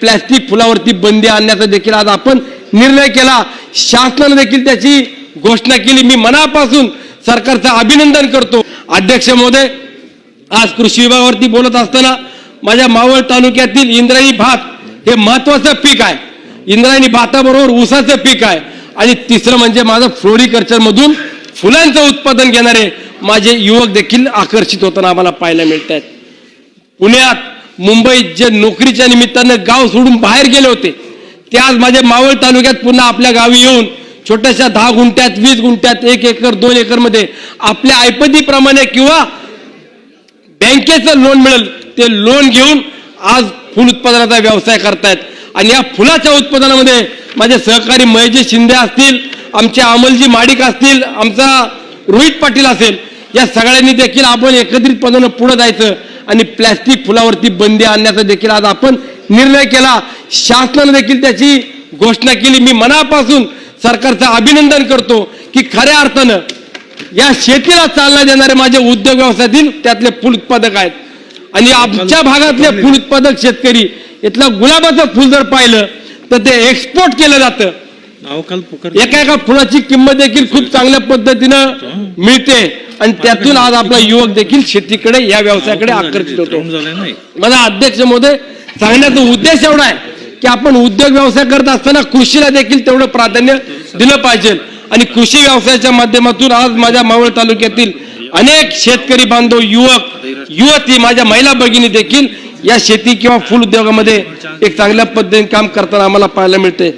Plastic फुलावरती बंदी आणण्याचा देखील आज आपण निर्णय केला. शासनाने देखील त्याची घोषणा केली. मी मनापासून सरकारचं अभिनंदन करतो. अध्यक्ष महोदय आज कृषी विभागावरती बोलत असताना माझ्या मावळ तालुक्यातील इंद्रायणी भात हे महत्वाचं पीक आहे. इंद्रायणी भाताबरोबर ऊसाचं पीक आहे. आणि तिसरं म्हणजे माझं फ्लोरिकल्चरमधून फुलांचं उत्पादन घेणारे माझे युवक देखील आकर्षित होताना आम्हाला पाहायला मिळत आहेत पुण्यात मुंबईत जे नोकरीच्या निमित्तानं गाव सोडून बाहेर गेले होते ते आज माझ्या मावळ तालुक्यात पुन्हा आपल्या गावी येऊन छोट्याशा दहा गुंठ्यात वीस गुंठ्यात एक एकर दोन एकरमध्ये आपल्या ऐपतीप्रमाणे किंवा बँकेचं लोन मिळेल ते लोन घेऊन आज फुल उत्पादनाचा व्यवसाय करतायत. आणि या फुलाच्या उत्पादनामध्ये माझे सहकारी महेशजी शिंदे असतील आमचे अमलजी माडिक असतील आमचा रोहित पाटील असेल या सगळ्यांनी देखील आपण एकत्रितपणानं पुढे जायचं. आणि प्लॅस्टिक फुलावरती बंदी आणण्याचा देखील आज आपण निर्णय केला. शासनाने देखील त्याची घोषणा केली. मी मनापासून सरकारचं अभिनंदन करतो की खऱ्या अर्थानं या शेतीला चालना देणारे माझे उद्योग व्यवसायातील त्यातले फुल उत्पादक आहेत. आणि आमच्या भागातले फुल उत्पादक शेतकरी इथलं गुलाबाचं फुल जर पाहिलं तर ते एक्सपोर्ट केलं जातं. एका एका फुलाची किंमत देखील खूप चांगल्या पद्धतीनं मिळते. आणि त्यातून आज आपला युवक देखील शेतीकडे या व्यवसायाकडे आकर्षित होतो. राऊंड झालाय नाही माझा अध्यक्ष महोदय सांगण्याचा उद्देश एवढा आहे की आपण उद्योग व्यवसाय करत असताना कृषीला देखील तेवढं प्राधान्य दिलं पाहिजे. आणि कृषी व्यवसायाच्या माध्यमातून आज माझ्या मावळ तालुक्यातील अनेक शेतकरी बांधव युवक युवती माझ्या महिला भगिनी देखील या शेती किंवा फुल उद्योगामध्ये एक चांगल्या पद्धतीने काम करताना आम्हाला पाहायला मिळते.